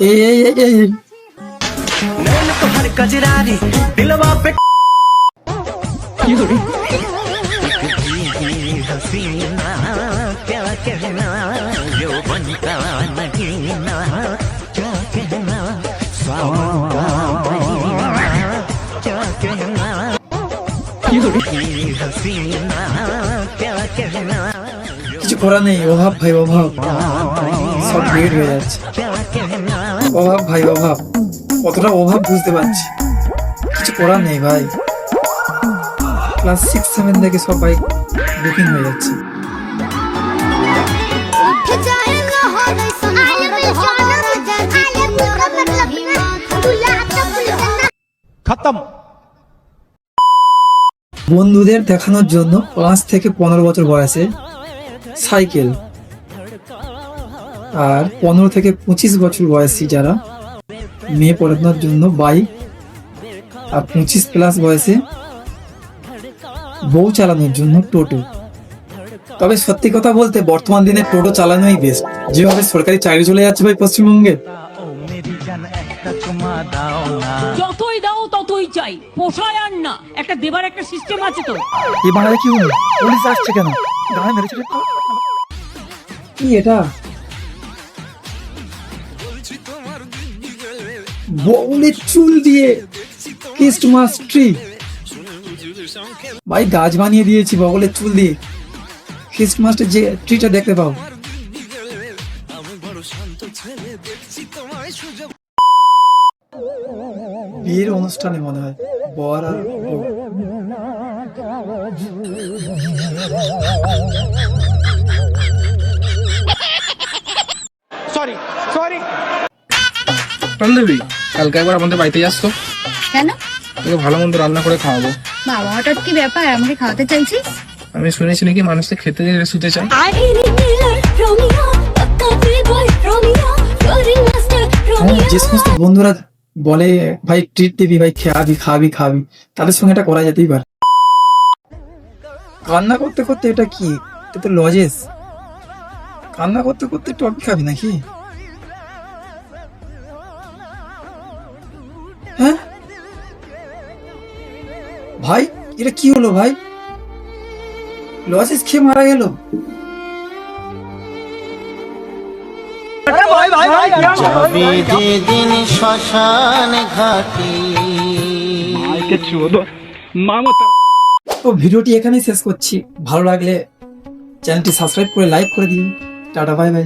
এই এই এই, এই এই। नैन तो हर कजरारी दिलवा पे हसीना क्या कहना यो बनता नगीना क्या कहना सावन का महीना क्या कहना हसीना क्या कहना কিছু করার নেই অভাব ভাই অভাব সব বের হয়ে যাচ্ছে क्या कहना অভাব ভাই অভাব। কতটা অভাব বুঝতে পারছি। কিছু করার নেই ভাই। ক্লাস সিক্স সেভেন থেকে সব বাইক বুকিং হয়ে যাচ্ছে। বন্ধুদের দেখানোর জন্য পাঁচ থেকে পনেরো বছর বয়সে সাইকেল। আর পনেরো থেকে পঁচিশ বছর বয়সী যারা মেয়ে পড়ানোর জন্য বাইক আর পঁচিশ প্লাস বয়সে বউ চালানোর জন্য টোটো। তবে সত্যি কথা বলতে বর্তমান দিনে টোটো চালানোই বেস্ট যেভাবে সরকারি চাকরি চলে যাচ্ছে ভাই পশ্চিমবঙ্গে। যতই দাও ততই চাই। পোষায় আর না। একটা দেবার একটা সিস্টেম আছে তো। এই বাংলায় কি হলো? পুলিশ আসছে কেন? গায়ে মেরেছে কি এটা? বউলের চুল দিয়ে ক্রিসমাস ট্রি ভাই গাছ বানিয়ে দিয়েছি বগলের চুল দিয়ে। ক্রিসমাসের যে ট্রিটা দেখতে পাও। বিয়ের অনুষ্ঠানে মনে হয় বর আর বউ। বান্ধবী কালকে একবার আমাদের বাড়িতে যাস তো কেন? তোকে ভালো মন্দ রান্না করে খাওয়াবো। বাবা হঠাৎ কি ব্যাপার? আমাকে খাওয়াতে চাইছিস? আমি শুনেছি নাকি মানুষকে খেতে দিলে শুতে চায়। যে সমস্ত বন্ধুরা বলে ভাই ট্রিট দিবি ভাই খাবি খাবি খাবি। তাদের সঙ্গে এটা করা যেতেই পারে। কান্না করতে করতে এটা কি? এটা তো লজেস। কান্না করতে করতে টপি খাবি নাকি? ভাই এটা কি হলো ভাই? লজেস খেয়ে মারা গেল। যাবে যেদিন শ্মশান ঘাটে। তো ভিডিওটি এখানেই শেষ করছি। ভালো লাগলে চ্যানেলটি সাবস্ক্রাইব করে লাইক করে দিন। Tata bye bye.